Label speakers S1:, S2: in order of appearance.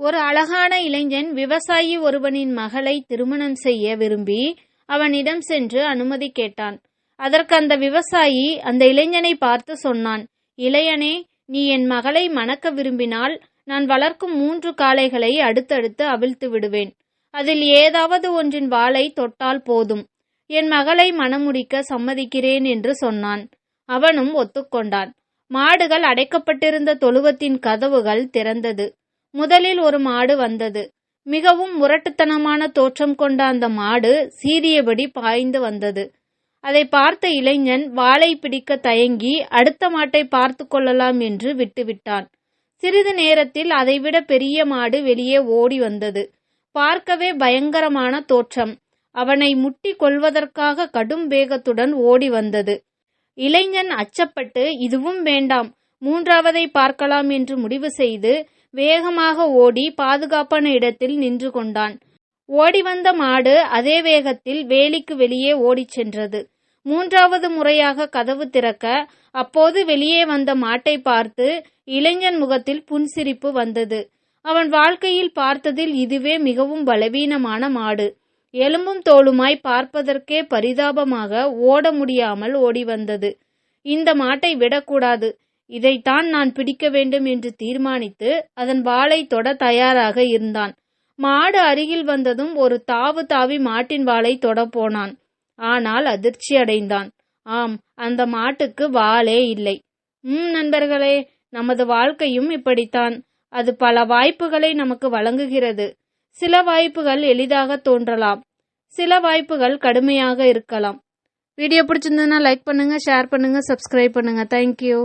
S1: ஒரு அழகான இளைஞன் விவசாயி ஒருவனின் மகளை திருமணம் செய்ய விரும்பி அவனிடம் சென்று அனுமதி கேட்டான். அதற்கு அந்த விவசாயி அந்த இளைஞனை பார்த்து சொன்னான் இளையனே நீ என் மகளை மணக்க விரும்பினால் நான் வளர்க்கும் மூன்று காளைகளை அடுத்தடுத்து அவிழ்த்து விடுவேன். அதில் ஏதாவது ஒன்றின் வாளை தொட்டால் போதும். என் மகளை மணமுடிக்க சம்மதிக்கிறேன் என்று சொன்னான். அவனும் ஒத்துக்கொண்டான். மாடுகள் அடைக்கப்பட்டிருந்த தொழுவத்தின் கதவுகள் திறந்தது. முதலில் ஒரு மாடு வந்தது. மிகவும் முரட்டுத்தனமான தோற்றம் கொண்ட அந்த மாடு சீறியபடி பாய்ந்து வந்தது. அதை பார்த்த இளைஞன் வாளை பிடிக்க தயங்கி அடுத்த மாட்டை பார்த்து கொள்ளலாம் என்று விட்டுவிட்டான். சிறிது நேரத்தில் அதைவிட பெரிய மாடு வெளியே ஓடி வந்தது. பார்க்கவே பயங்கரமான தோற்றம். அவனை முட்டி கொள்வதற்காக கடும் வேகத்துடன் ஓடி வந்தது. இளைஞன் அச்சப்பட்டு இதுவும் வேண்டாம். மூன்றாவதை பார்க்கலாம் என்று முடிவு செய்து வேகமாக ஓடி பாதுகாப்பான இடத்தில் நின்று கொண்டான். ஓடி வந்த மாடு அதே வேகத்தில் வேலிக்கு வெளியே ஓடிச் சென்றது. மூன்றாவது முறையாக கதவு திறக்க அப்போது வெளியே வந்த மாட்டை பார்த்து இளைஞன் முகத்தில் புன்சிரிப்பு வந்தது. அவன் வாழ்க்கையில் பார்த்ததில் இதுவே மிகவும் பலவீனமான மாடு. எலும்பும் தோலுமாய் பார்ப்பதற்கே பரிதாபமாக ஓட முடியாமல் ஓடி வந்தது. இந்த மாட்டை விடக்கூடாது. இதைத்தான் நான் பிடிக்க வேண்டும் என்று தீர்மானித்து அதன் வாளை தொட தயாராக இருந்தான். மாடு அருகில் வந்ததும் ஒரு தாவு தாவி மாட்டின் வாளை தொட போனான். ஆனால் அதிர்ச்சி அடைந்தான். ஆம் அந்த மாட்டுக்கு வாளே இல்லை. உம் நண்பர்களே நமது வாழ்க்கையும் இப்படித்தான். அது பல வாய்ப்புகளை நமக்கு வழங்குகிறது. சில வாய்ப்புகள் எளிதாக தோன்றலாம். சில வாய்ப்புகள் கடுமையாக இருக்கலாம். வீடியோ பிடிச்சிருந்ததுன்னா லைக் பண்ணுங்க ஷேர் பண்ணுங்க சப்ஸ்கிரைப் பண்ணுங்க. தேங்க்யூ